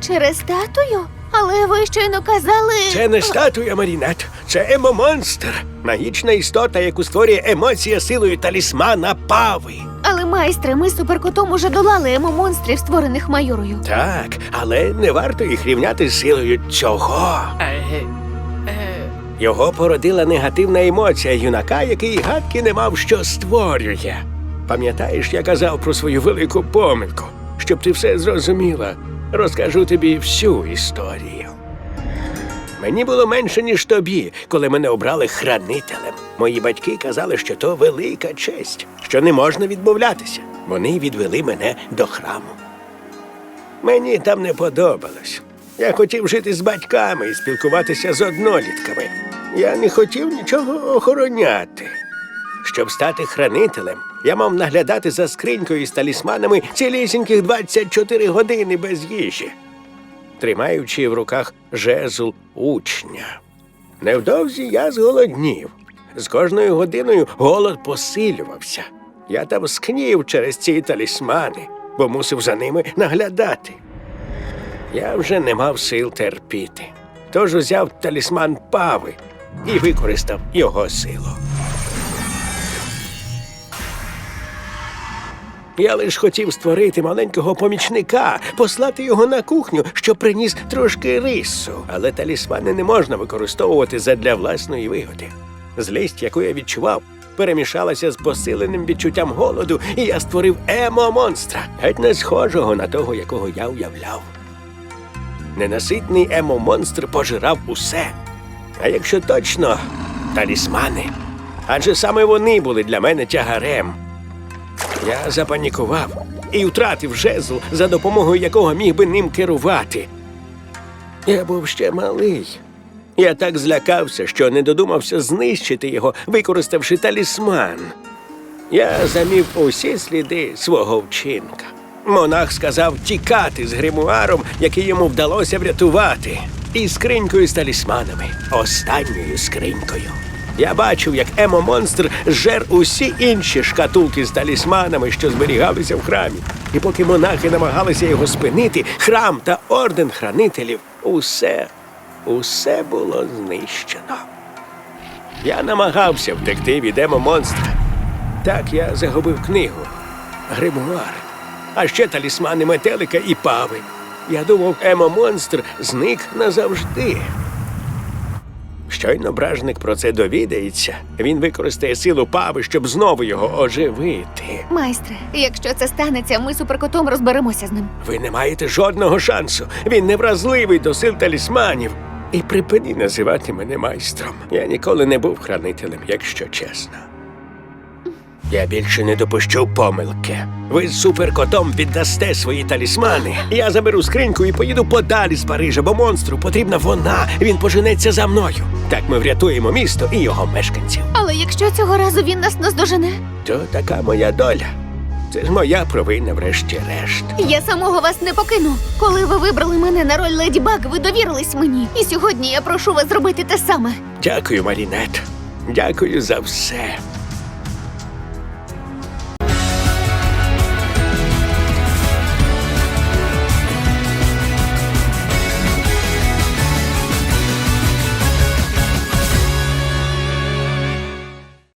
Через статую? Але ви щойно казали. Це не статуя Марінет, це емомонстр. Магічна істота, яку створює емоція силою талісмана пави. Але майстре, ми з суперкотом уже долали емо-монстрів, створених майорою. Так, але не варто їх рівняти з силою цього. Його породила негативна емоція юнака, який гадки не мав, що створює. Пам'ятаєш, я казав про свою велику помилку. Щоб ти все зрозуміла, розкажу тобі всю історію. Мені було менше, ніж тобі, коли мене обрали хранителем. Мої батьки казали, що то велика честь, що не можна відмовлятися. Вони відвели мене до храму. Мені там не подобалось. Я хотів жити з батьками і спілкуватися з однолітками. Я не хотів нічого охороняти. Щоб стати хранителем, я мав наглядати за скринькою з талісманами цілісіньких 24 години без їжі, тримаючи в руках жезл учня. Невдовзі я зголоднів. З кожною годиною голод посилювався. Я там скнів через ці талісмани, бо мусив за ними наглядати. Я вже не мав сил терпіти. Тож узяв талісман пави і використав його силу. Я лиш хотів створити маленького помічника, послати його на кухню, щоб приніс трошки рису. Але талісмани не можна використовувати задля власної вигоди. Злість, яку я відчував, перемішалася з посиленим відчуттям голоду, і я створив емо-монстра, геть не схожого на того, якого я уявляв. Ненаситний емо-монстр пожирав усе. А якщо точно, талісмани. Адже саме вони були для мене тягарем. Я запанікував і втратив жезл, за допомогою якого міг би ним керувати. Я був ще малий. Я так злякався, що не додумався знищити його, використавши талісман. Я замів усі сліди свого вчинка. Монах сказав тікати з гримуаром, який йому вдалося врятувати, і скринькою з талісманами, останньою скринькою. Я бачив, як емо-монстр жер усі інші шкатулки з талісманами, що зберігалися в храмі. І поки монахи намагалися його спинити, храм та орден хранителів усе, усе було знищено. Я намагався втекти від емо-монстра. Так я загубив книгу, гримуар, а ще талісмани метелика і пави. Я думав, емо-монстр зник назавжди. Щойно бражник про це довідається, він використає силу пави, щоб знову його оживити. Майстре, якщо це станеться, ми суперкотом розберемося з ним. Ви не маєте жодного шансу. Він невразливий до сил талісманів. І припини називати мене майстром. Я ніколи не був хранителем, якщо чесно. Я більше не допущу помилки. Ви з суперкотом віддасте свої талісмани. Я заберу скриньку і поїду подалі з Парижа, бо монстру потрібна вона. Він поженеться за мною. Так ми врятуємо місто і його мешканців. Але якщо цього разу він нас наздожене, То така моя доля. Це ж моя провина, врешті-решт. я самого вас не покину. Коли ви вибрали мене на роль леді Баг, ви довірились мені. І сьогодні я прошу вас зробити те саме. Дякую, Марінет. Дякую за все.